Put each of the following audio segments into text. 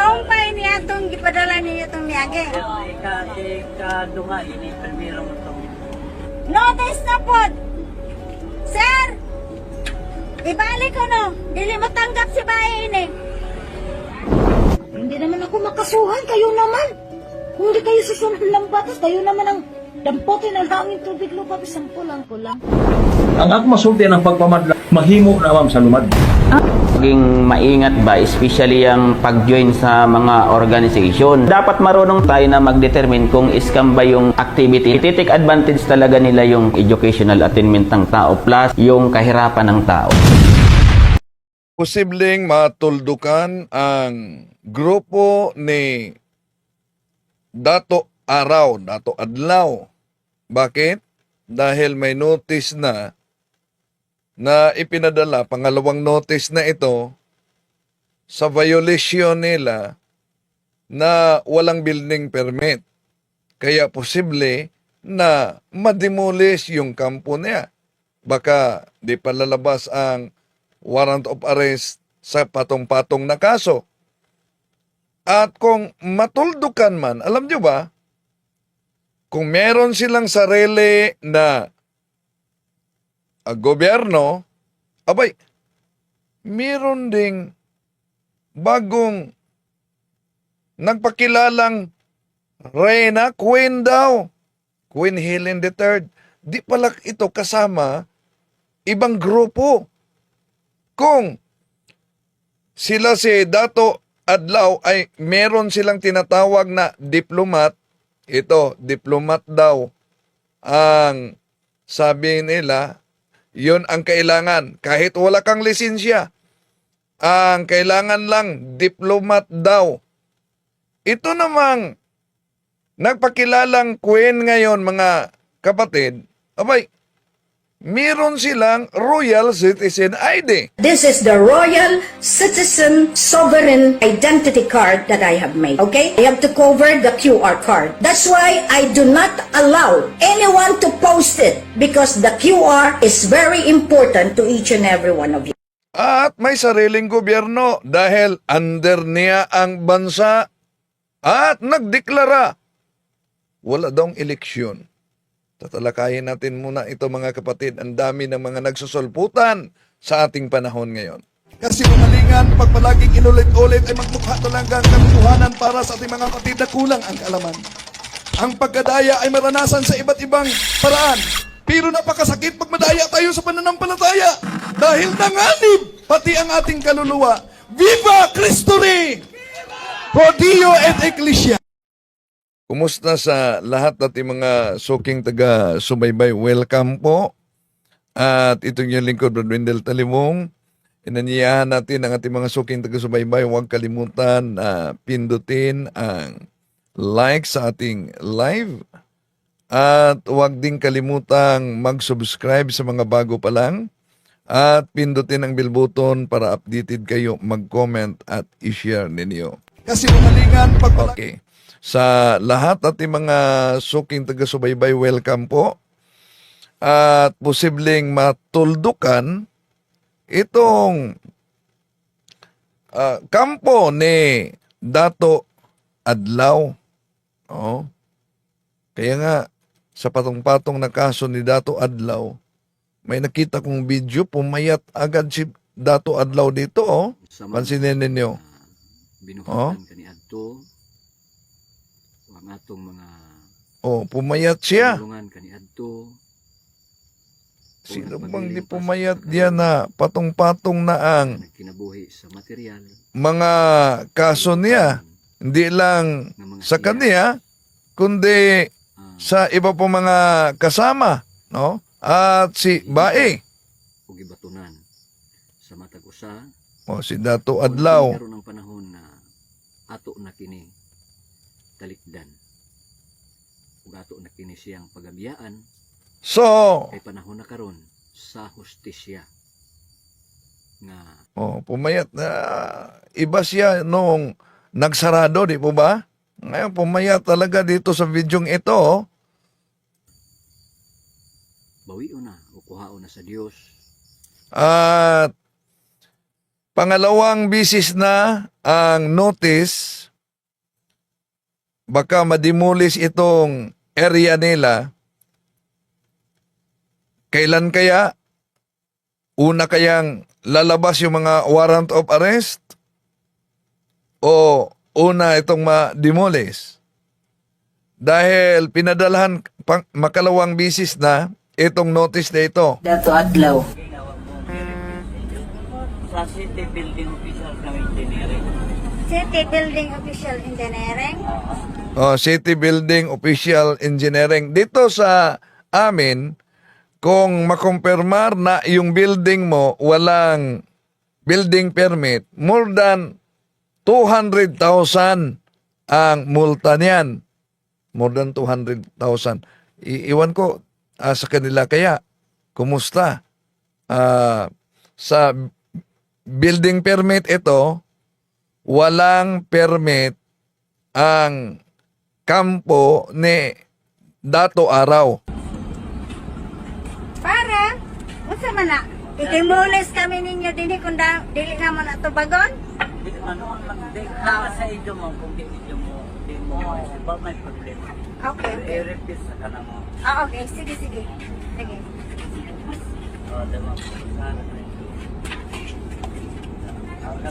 Sumpay niya itong gipadala niyo itong miyagi. Ika, ika, dunga, ini, primero mo ito. Notice na po. Sir, ibalik ko no. Dili mo tanggap si bahay ini. Hindi naman ako makasuhan, kayo naman. Kung di kayo susunod ng batas, kayo naman ang dampotin ang daming tubig lupa, bisampulan ko lang. Ang ako masulti ng pagpamadla, mahimo na ma'am sa lumad. Maging maingat ba, especially ang pag-join sa mga organization. Dapat marunong tayo na mag-determine kung scam ba yung activity. Ititik advantage talaga nila yung educational attainment ng tao plus yung kahirapan ng tao. posibleng matuldukan ang grupo ni Dato Araw, Dato Adlaw. Bakit? Dahil may notice na na ipinadala, pangalawang notice na ito sa violation nila na walang building permit. Kaya posible na mademolish yung kampo niya. Baka di pa lalabas ang warrant of arrest sa patong-patong na kaso. At kung matuldukan man, alam nyo ba, kung meron silang sarili na ah, gobyerno, abay, meron ding bagong nagpakilalang Reyna Queen daw. Queen Helen III. Di pala ito kasama ibang grupo. Kung sila si Dato Adlaw ay meron silang tinatawag na diplomat, ito, diplomat daw ang sabi nila, yun ang kailangan. Kahit wala kang lisensya, ang kailangan lang diplomat daw. Ito namang nagpakilalang queen ngayon mga kapatid, abay, meron silang Royal Citizen ID. This is the Royal Citizen Sovereign Identity Card that I have made. Okay? I have to cover the QR card. That's why I do not allow anyone to post it because the QR is very important to each and every one of you. At may sariling gobyerno dahil under niya ang bansa at nagdeklara wala daw eleksyon. Tatalakayin natin muna ito mga kapatid. Ang dami ng mga nagsusulputan sa ating panahon ngayon. Kasi kumalingan, pag palaging inulit-ulit ay magmukha talaga ang katotohanan para sa ating mga kapatid na kulang ang kaalaman. Ang pagkadaya ay maranasan sa iba't ibang paraan. Pero napakasakit pag madaya tayo sa pananampalataya. Dahil nanganib pati ang ating kaluluwa. Viva Cristo Rey! Pro Dio et Ecclesia! Kumusta sa lahat nating mga suking taga subaybay? Welcome po. At itong yung lingkod, Brad Wendell Talimong. Inanyayahan natin ang ating mga suking taga subaybay. Huwag kalimutan na pindutin ang like sa ating live. At huwag din kalimutang mag-subscribe sa mga bago pa lang. At pindutin ang bell button para updated kayo, mag-comment at i-share ninyo. Kasi umalingan pag Okay. Sa lahat ating mga suking taga-subaybay, welcome po. At posibleng matuldukan itong ah, kampo ni Dato Adlaw. Oh. Kaya nga, sa patong-patong na kaso ni Dato Adlaw, may nakita kong video, pumayat agad si Dato Adlaw dito, oh. Pansinin ninyo. binuhatan kani adto ang atong mga Oh, pumayat siya. tulungan kani adto Sino bang di pumayat diyan na patong-patong na ang nagkinabuhi sa material mga kaso niya? Hindi lang sa kanya, kundi ah, sa iba po mga kasama, no? At si Bae, gibatunan sa matag usa o si Dato Adlaw. karon ng panahon na ato na kini talikdan kini siyang pagabiyaan So, kay panahon na karon sa hustisya nga oh, pumayat na iba siya nung nagsarado, di po ba? Ngayon, pumayat talaga dito sa videong ito. oh. bawion na o kuhaon na sa Dios At pangalawang bisis na ang notice, baka mademolish itong area nila. Kailan kaya? Una kayang lalabas yung mga warrant of arrest? O una itong ma-demolish? Dahil pinadalahan pang, makalawang bisis na itong notice na ito. Dato Adlaw. Sa City Building Official ng Engineering. City Building Official Engineering. Oh, City Building Official Engineering. Dito sa amin, kung makumpirmar na yung building mo walang building permit, more than 200,000 ang multa niyan. More than 200,000. I- iwan ko ah, sa kanila kaya, kumusta? Ah, sa building permit ito, walang permit ang kampo ni Dato Araw. Para, unsa man na? Ikimulis kami ninyo dinhi kung da, dili nga mo na tubagon? Di ano di na sa inyo mo, kung di inyo mo, di mo, ba may problema. Okay, okay. I-repeat sa kanang mo. Ah, okay. Sige, sige. Sige. O, diba? Sana na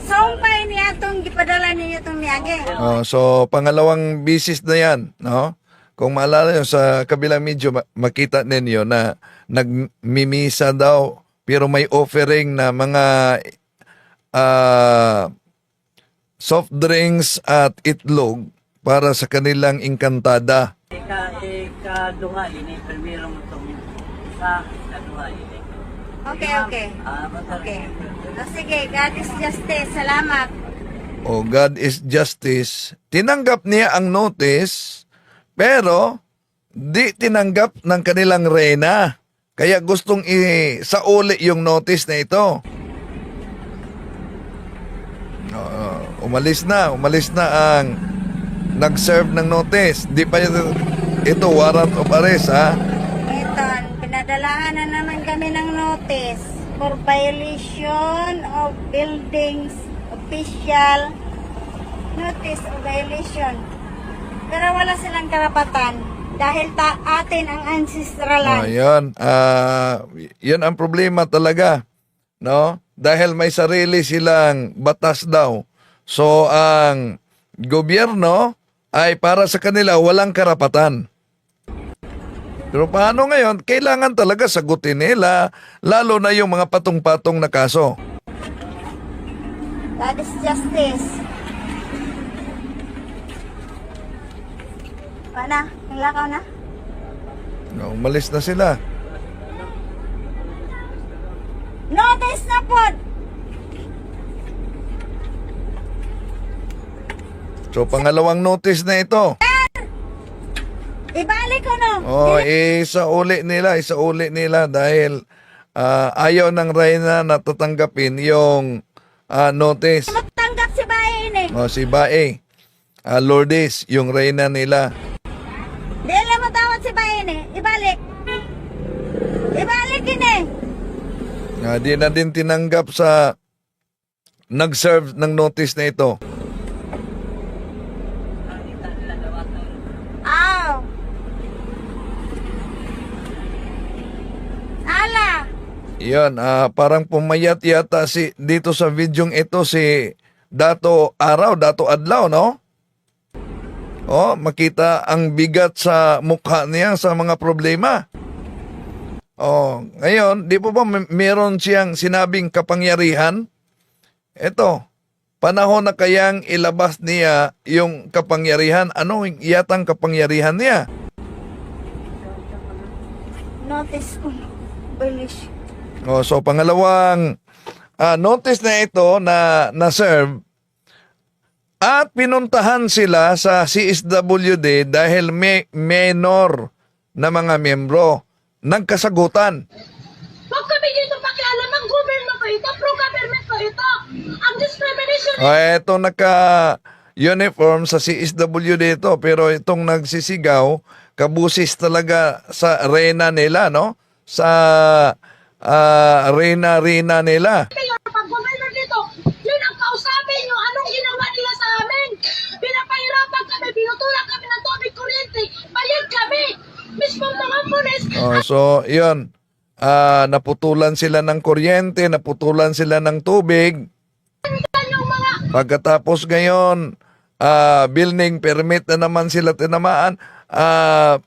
Sumpay niya itong gipadala ninyo itong niyage. Oh, so pangalawang bisis na 'yan, no? Kung maalala nyo, sa kabilang medyo ma- makita ninyo na nagmimisa daw pero may offering na mga ah, soft drinks at itlog para sa kanilang engkantada. Ika, ika, dunga, ini, mo itong sa, dunga, ini. Okay, okay. Ah, Okay. O sige, God is justice. Salamat. O God is justice. Tinanggap niya ang notice, pero di tinanggap ng kanilang reyna. Kaya gustong isauli yung notice na ito. Oo, umalis na, umalis na ang nag-serve ng notice. Di pa ito, ito warrant of arrest ha. Eton, pinadalahan na naman kami ng notice for violation of buildings official notice of violation. Pero wala silang karapatan dahil ta atin ang ancestral land. yun. Ah, yun ang problema talaga. No? Dahil may sarili silang batas daw. So, ang gobyerno ay para sa kanila walang karapatan. Pero paano ngayon? Kailangan talaga sagutin nila, lalo na yung mga patong-patong na kaso. God is justice. Paano? Nilakaw na? No, umalis na sila. Notice na po! So, pangalawang notice na ito. Ibalik ko no! Oh, isauli nila, isauli nila dahil ah, ayaw ng Reyna na tatanggapin yung ah, notice. Matanggap si Bayan eh. O, si Bae. Ah, Lourdes, yung reyna nila. Di alam mo tawad si Bayan eh. Ibalik. Ibalik yun eh. Ah, di na din tinanggap sa nag-serve ng notice na ito. Yan, ah, parang pumayat yata si, dito sa videong ito si Dato Araw, Dato Adlaw, no? Oh, makita ang bigat sa mukha niya sa mga problema. Oh, ngayon, di po ba meron siyang sinabing kapangyarihan? Ito, panahon na kayang ilabas niya yung kapangyarihan. Ano yatang kapangyarihan niya? Notice ko. Balish. Oh, so pangalawang ah, notice na ito na na-serve at pinuntahan sila sa CSWD dahil may minor na mga miyembro. Nagkasagutan. Huwag kami dito pakialam. Ang gobyerno ko ito. Pro-government ko ito. Ang discrimination O eto naka uniform sa CSWD ito pero itong nagsisigaw kabusis talaga sa reyna nila no sa Ah, uh, reyna-reyna nila. Kayo, pag governor dito, yun ang kausapin nyo. Anong ginawa nila sa amin? Pinapahirapan kami, binutulang kami ng tubig kuryente, bayad kami. Mismo mga pulis. Oh, so, yun. Uh, naputulan sila ng kuryente, naputulan sila ng tubig. Pagkatapos ngayon, uh, building permit na naman sila tinamaan, uh,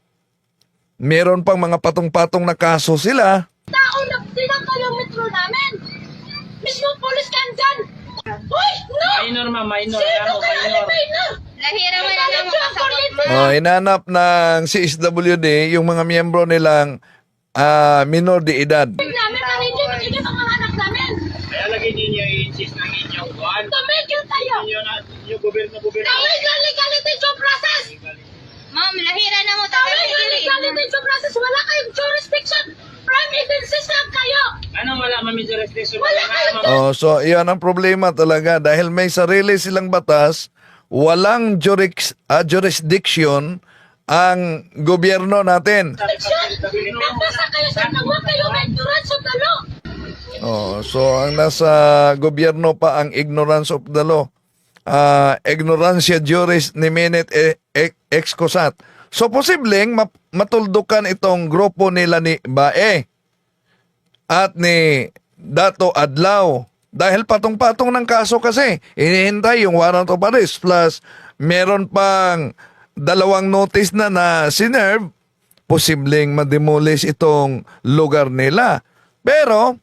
meron pang mga patong-patong na kaso sila. Tao Mismo polis ka dyan. Uy, no! Minor ma, minor. Sino Ano, kaya ni minor. Lahira mo Galit lang ang kuryente. Oh, inanap ng CSWD yung mga miyembro nilang ah, minor de edad. namin na hindi makinig ang mga anak namin. Kaya lagi ninyo i-insist ng inyong kuhan. Tumigil tayo. Inyo na, yung gobyerno, gobyerno. Tawid na legality due process. Ma'am, lahira na mo. Tawid na legality due process. Wala kayong jurisdiction. Prime agencies lang kayo. Anong wala mami jurisdiction? Wala kayong Oh, so iyan ang problema talaga dahil may sarili silang batas, walang juris, ah, jurisdiction ang gobyerno natin. jurisdiction. Nagbasa kayo sa tawa kayo ng ignorance of the law. Oh, so ang nasa gobyerno pa ang ignorance of the law. Ah, ignorancia juris niminet e, e, excusat. So posibleng matuldukan itong grupo nila ni Bae at ni Dato Adlaw. Dahil patong-patong ng kaso kasi, inihintay yung warrant of arrest plus meron pang dalawang notice na na sinerve, posibleng mademolish itong lugar nila. Pero,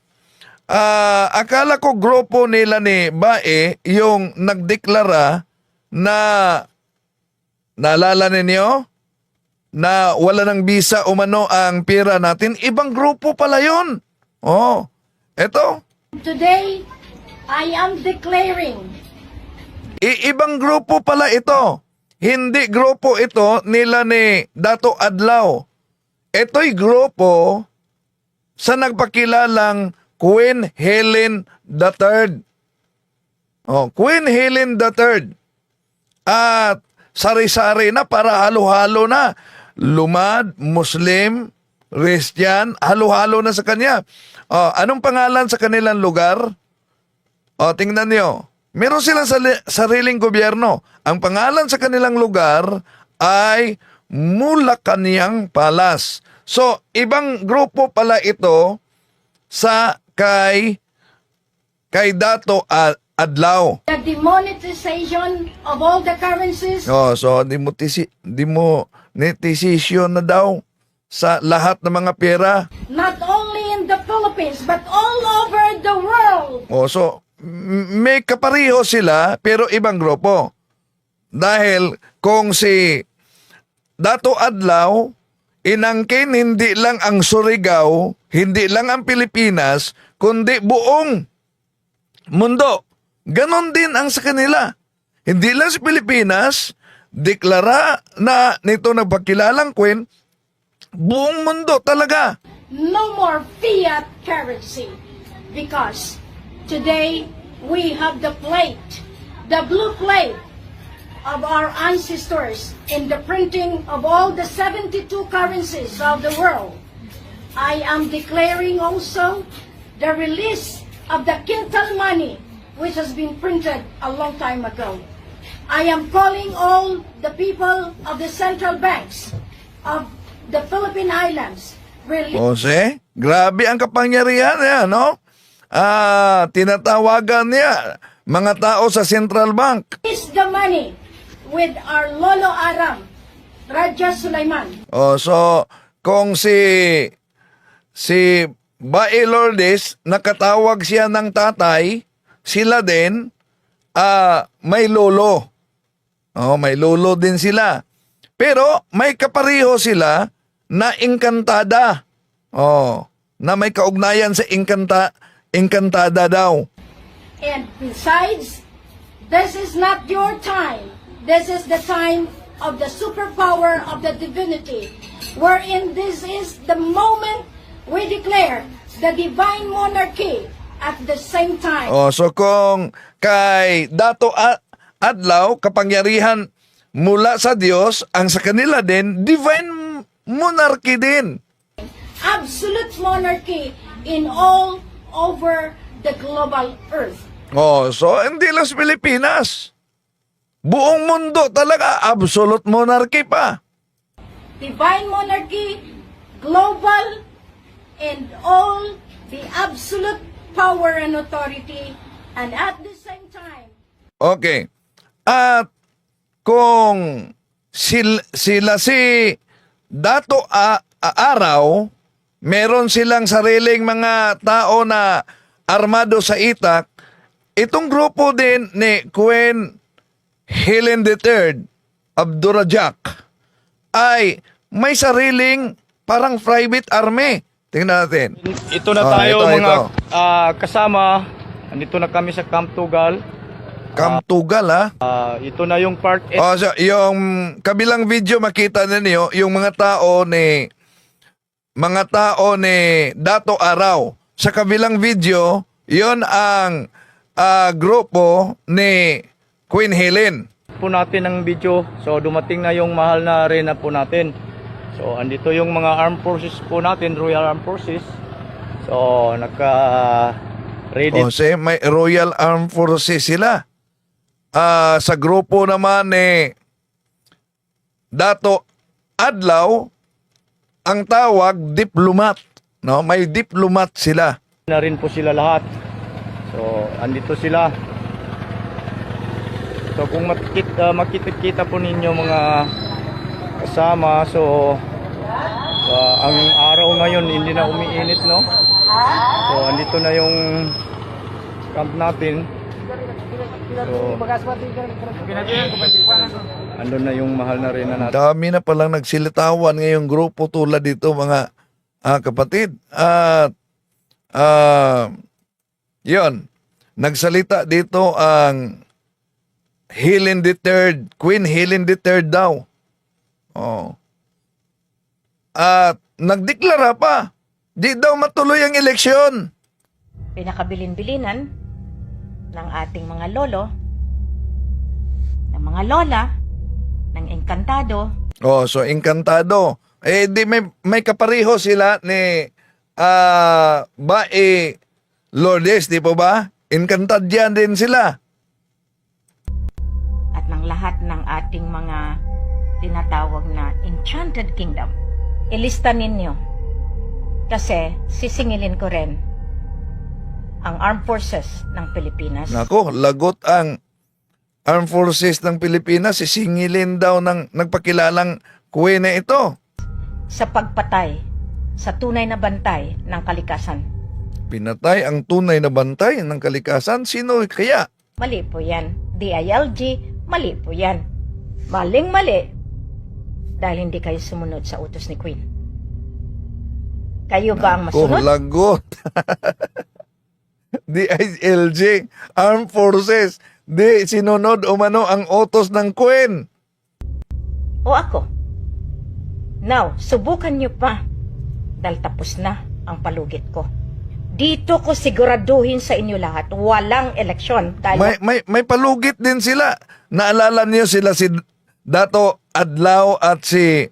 ah, akala ko grupo nila ni Bae yung nagdeklara na naalala ninyo na wala ng visa umano ang pira natin. Ibang grupo pala yun. Oh, eto. Today, I am declaring I- ibang grupo pala ito. Hindi grupo ito nila ni Dato Adlaw. Ito'y grupo sa nagpakilalang Queen Helen III. Oh, Queen Helen III. At sari-sari na para halo-halo na. Lumad, Muslim, Christian, halo-halo na sa kanya. Oh, anong pangalan sa kanilang lugar? O, tingnan nyo. Meron silang sariling gobyerno. Ang pangalan sa kanilang lugar ay Mulacaniang Palas. So, ibang grupo pala ito sa kay kay Dato A- Adlaw. the demonetization of all the currencies Oh, so di mo tisi, di mo netisisyon na daw sa lahat ng mga pera. not only in the Philippines but all over the world. Oh, so may kapariho sila pero ibang grupo. Dahil kung si Dato Adlaw inangkin hindi lang ang Surigao, hindi lang ang Pilipinas, kundi buong mundo. Ganon din ang sa kanila. Hindi lang sa Pilipinas, deklara na nito nagpakilalang Queen, buong mundo talaga. No more fiat currency because today we have the plate, the blue plate of our ancestors in the printing of all the 72 currencies of the world. I am declaring also the release of the quintal money which has been printed a long time ago. I am calling all the people of the central banks of the Philippine Islands release Jose, grabe ang kapangyarihan niya, no? Ah, tinatawagan niya mga tao sa Central Bank. is the money with our Lolo Aram, Raja Sulaiman. Oh, so kung si si Bae Lourdes nakatawag siya ng tatay, sila din ah may lolo. Oh, may lolo din sila. Pero may kapariho sila na engkantada. Oh, na may kaugnayan sa engkanta engkantada daw. And besides, this is not your time. This is the time of the superpower of the divinity, wherein this is the moment we declare the divine monarchy at the same time. Oh, so kung kay Dato Adlaw kapangyarihan mula sa Diyos, ang sa kanila din divine monarchy din. Absolute monarchy in all over the global earth. Oh, so hindi lang sa Pilipinas. Buong mundo talaga absolute monarchy pa. divine monarchy, global and all the absolute power and authority and at the same time Okay. At kung sil, sila si Dato A, A- Araw, meron silang sariling mga tao na armado sa itak, itong grupo din ni Queen Helen III Abdurajak ay may sariling parang private army. Tingnan natin. Ito na Oh, tayo ito, mga ito. ah, kasama. Andito na kami sa Camp Tugal. Kamtugal ha. Ah, ito na yung part A. O, so, yung kabilang video makita ninyo, yung mga tao ni mga tao ni Dato Araw. Sa kabilang video, yon ang ah, grupo ni Queen Helen. po natin ang video. So dumating na yung mahal na arena po natin. So andito yung mga armed forces po natin, Royal Armed Forces. So naka ready O, say, may Royal Armed Forces sila. Ah, sa grupo naman ni Dato Adlaw, ang tawag diplomat. No, may diplomat sila. na rin po sila lahat. So andito sila. So kung makikita, makikita po ninyo mga kasama, so ah, ang araw ngayon hindi na umiinit, no? So andito na yung camp natin. So, andun na yung mahal na rin na natin. Dami na palang nagsilitawan ngayong grupo tulad dito mga ah, kapatid. At ah, yun, nagsalita dito ang Helen III, Queen Helen III daw. Oh. At nagdeklara pa, di daw matuloy ang eleksyon. pinakabilin-bilinan ng ating mga lolo, ng mga lola, ng engkantado, Oh, so encantado. Eh di may may kapareho sila ni ah Bae Lourdes, di po ba? Encantadyan din sila. Tinatawag na Enchanted Kingdom. Ilista ninyo. Kasi sisingilin ko rin ang Armed Forces ng Pilipinas. Nako, lagot ang Armed Forces ng Pilipinas, sisingilin daw ng nagpakilalang kuwe na ito. sa pagpatay sa tunay na bantay ng kalikasan. Pinatay ang tunay na bantay ng kalikasan. Sino kaya? Mali po yan. DILG, mali po yan. Maling-mali dahil hindi kayo sumunod sa utos ni Queen. Kayo ba ang masunod? lagot. DILG, Armed Forces, di sinunod umano ang utos ng Queen. O ako? Now, subukan niyo pa dahil tapos na ang palugit ko. Dito ko siguraduhin sa inyo lahat, walang eleksyon. Dahil May, may, may palugit din sila. Naalala niyo sila si Dato Adlaw at si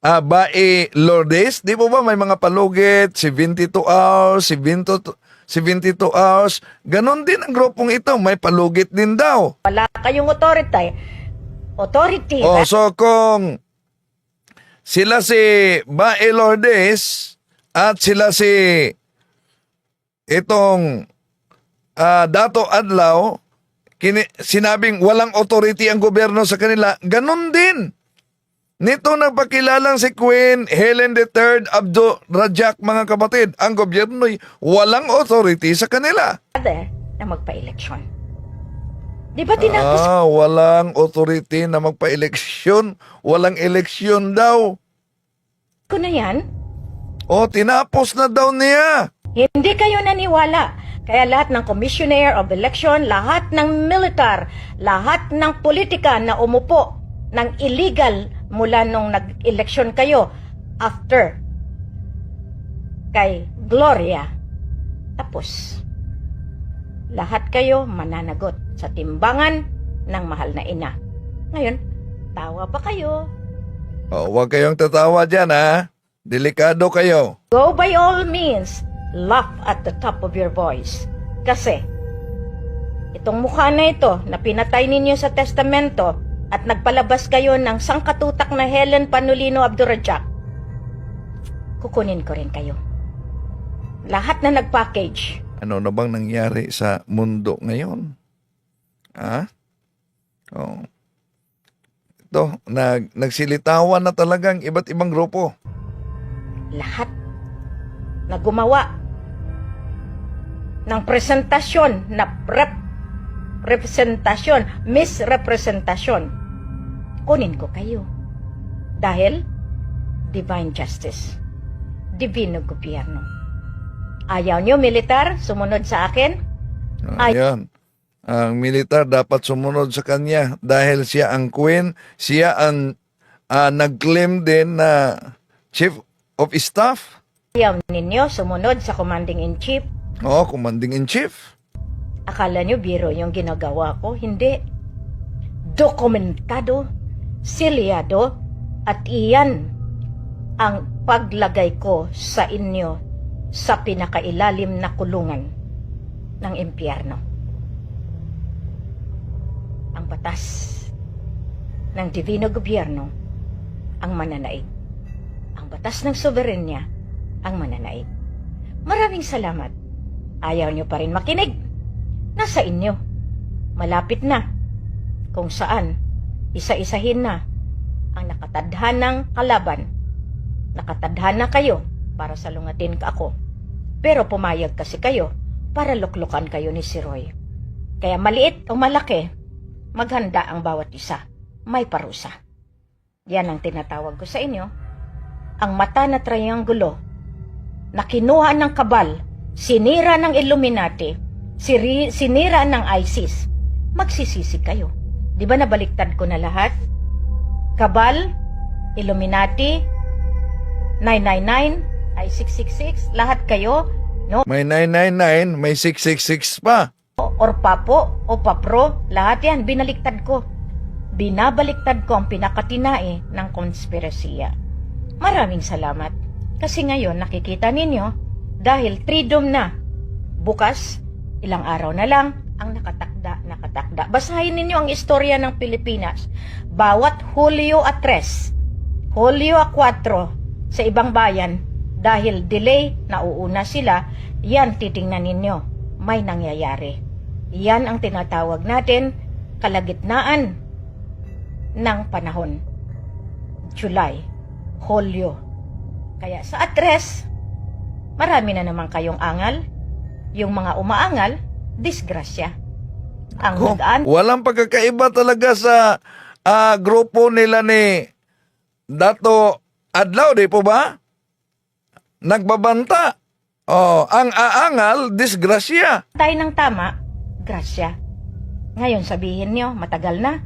ah, Bae Lourdes? Di po ba may mga palugit, si 22 hours, si 22, si 22 hours. Ganon din ang grupong ito, may palugit din daw. wala kayong authority. Authority, Oh, so kung sila si Bae Lourdes at sila si itong ah, Dato Adlaw, kini, sinabing walang authority ang gobyerno sa kanila, ganun din. Nito nagpakilalang si Queen Helen III Abdo Rajak mga kapatid, ang gobyerno'y walang authority sa kanila. father na magpa-eleksyon. Di ba tinapos Ah, walang authority na magpa-eleksyon, walang eleksyon daw. ko na yan? O, tinapos na daw niya. Hindi kayo naniwala. Kaya lahat ng commissioner of election, lahat ng militar, lahat ng politika na umupo ng illegal mula nung nag-eleksyon kayo after kay Gloria. Tapos, lahat kayo mananagot sa timbangan ng mahal na ina. Ngayon, tawa pa kayo. O, huwag kayong tatawa dyan, ha? Delikado kayo. Go by all means, laugh at the top of your voice. Kasi, itong mukha na ito na pinatay ninyo sa testamento at nagpalabas kayo ng sangkatutak na Helen Panulino Abdurajak, kukunin ko rin kayo. Lahat na nag-package, Ano na bang nangyari sa mundo ngayon? Ha? Oh. Ito, nag, nagsilitawan na talagang iba't ibang grupo. lahat na gumawa ng presentasyon na rep, representasyon, misrepresentasyon, kunin ko kayo. Dahil, divine justice, divino gobyerno. Ayaw nyo, militar, sumunod sa akin? Ay- Ayan. Ang militar dapat sumunod sa kanya dahil siya ang queen, siya ang ah, nag-claim din na chief of staff. Ayaw ninyo sumunod sa commanding-in-chief? Oh, commanding in chief. Akala nyo biro yung ginagawa ko? Hindi. Dokumentado, silyado, at iyan ang paglagay ko sa inyo sa pinakailalim na kulungan ng impyerno. Ang batas ng divino gobyerno ang mananaig. Ang batas ng soberenya ang mananaig. Maraming salamat. Ayaw nyo pa rin makinig. Nasa inyo. Malapit na. Kung saan, isa-isahin na ang nakatadhanang kalaban. Nakatadhana kayo para salungatin ka ako. Pero pumayag kasi kayo para luklukan kayo ni si Roy. Kaya maliit o malaki, maghanda ang bawat isa. May parusa. Yan ang tinatawag ko sa inyo. Ang mata na triangulo na kinuha ng kabal, sinira ng Illuminati, siri, sinira ng ISIS, magsisisi kayo. Di ba nabaliktad ko na lahat? Kabal, Illuminati, 999, ay 666, lahat kayo, no? May 999, may 666 pa. Or papo, o papro, lahat yan, binaliktad ko. Binabaliktad ko ang pinakatinae ng konspirasiya. Maraming salamat. Kasi ngayon nakikita ninyo, dahil freedom na, bukas, ilang araw na lang, ang nakatakda, nakatakda. Basahin ninyo ang istorya ng Pilipinas. Bawat Hulyo at 3, Hulyo at 4 sa ibang bayan, dahil delay, nauuna sila, yan titingnan ninyo, may nangyayari. Yan ang tinatawag natin kalagitnaan ng panahon. July, Hulyo. Kaya sa address, marami na naman kayong angal. Yung mga umaangal, disgrasya. Ang Ko, nagaan, walang pagkakaiba talaga sa ah, grupo nila ni Dato Adlaw, di po ba? Nagbabanta. Oh, ang aangal, disgrasya. tayo ng tama, grasya. Ngayon sabihin nyo, matagal na.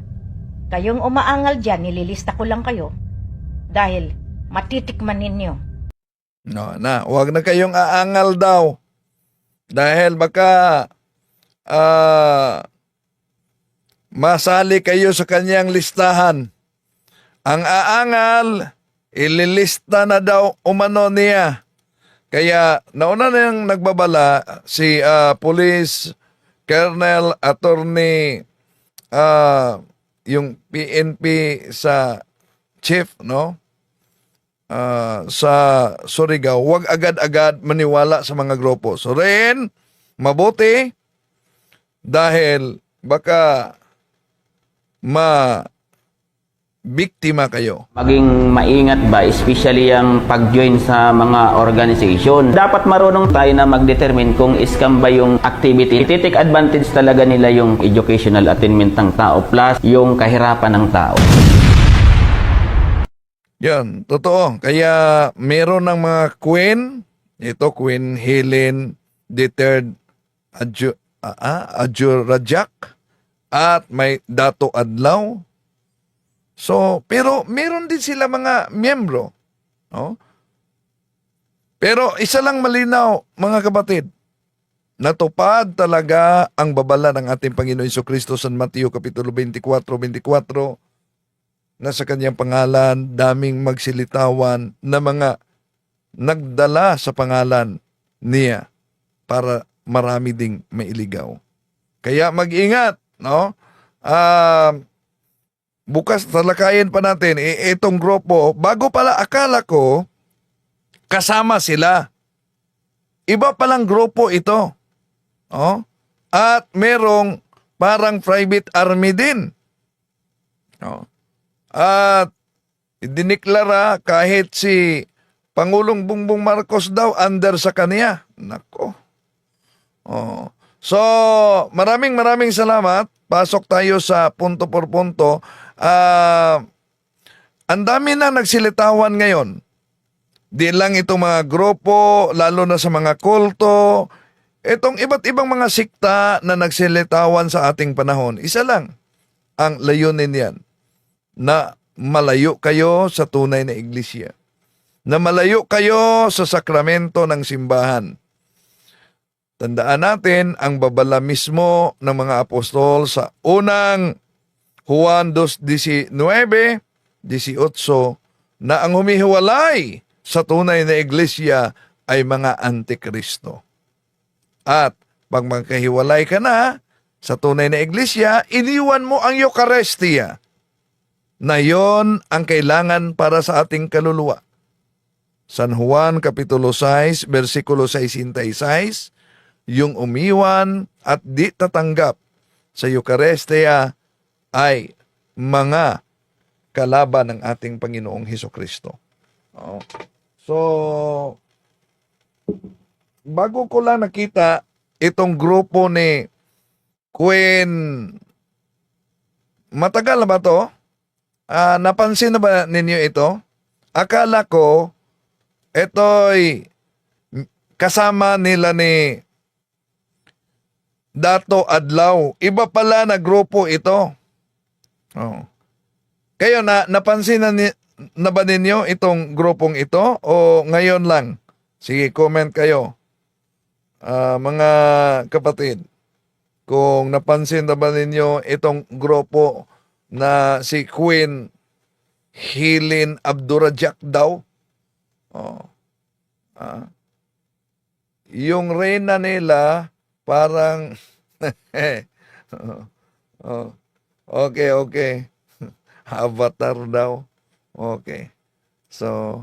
Kayong umaangal dyan, nililista ko lang kayo. Dahil matitikman ninyo No, na, wag na kayong aangal daw. Dahil baka ah, masali kayo sa kanyang listahan. Ang aangal, ililista na daw umano niya. Kaya nauna na yung nagbabala si ah, Police Colonel Attorney ah, yung PNP sa chief, no? ah, sa Surigao, huwag agad-agad maniwala sa mga grupo. So rin, mabuti dahil baka ma biktima kayo. Maging maingat ba, especially ang pag-join sa mga organization. Dapat marunong tayo na mag-determine kung scam ba yung activity. Ititik advantage talaga nila yung educational attainment ng tao plus yung kahirapan ng tao. Yan, totoo. Kaya meron ng mga queen, ito Queen Helen III Adju, ah, ah, Adjurajak at may Dato Adlaw. So, pero meron din sila mga miyembro. No? Pero isa lang malinaw, mga kapatid, natupad talaga ang babala ng ating Panginoon Iso Kristo sa Mateo Kapitulo 24, 24, na sa kanyang pangalan daming magsilitawan na mga nagdala sa pangalan niya para marami ding mailigaw. Kaya mag-ingat, no? Ah, bukas talakayin pa natin eh, itong grupo. Bago pala akala ko kasama sila. Iba palang grupo ito. Oh? At merong parang private army din. Oh. At diniklara kahit si Pangulong Bongbong Marcos daw under sa kanya. Nako. Oh. So, maraming maraming salamat. Pasok tayo sa punto por punto. Ah, ang dami na nagsilitawan ngayon. Di lang itong mga grupo, lalo na sa mga kulto, itong iba't ibang mga sikta na nagsilitawan sa ating panahon. Isa lang ang layunin yan, na malayo kayo sa tunay na iglesia. Na malayo kayo sa sakramento ng simbahan. Tandaan natin ang babala mismo ng mga apostol sa unang Juan 2.19, 18, na ang humihiwalay sa tunay na iglesia ay mga antikristo. At pag magkahiwalay ka na sa tunay na iglesia, iniwan mo ang Eucharistia na yon ang kailangan para sa ating kaluluwa. San Juan Kapitulo 6, versikulo 66, yung umiwan at di tatanggap sa Eucharistia ay mga kalaban ng ating Panginoong Heso Kristo. Oo. So, bago ko lang nakita itong grupo ni Queen, matagal na ba to? Ah, napansin na ba ninyo ito? Akala ko, ito'y kasama nila ni Dato Adlaw. Iba pala na grupo ito. Oh. Kayo na napansin na, ni, na ba ninyo itong grupong ito o ngayon lang? Sige, comment kayo. Ah, mga kapatid, kung napansin na ba ninyo itong grupo na si Queen Hilin Abdurajak daw? Oh. Ah. Yung reyna nila parang oh. Okay, okay. Avatar daw. Okay. So,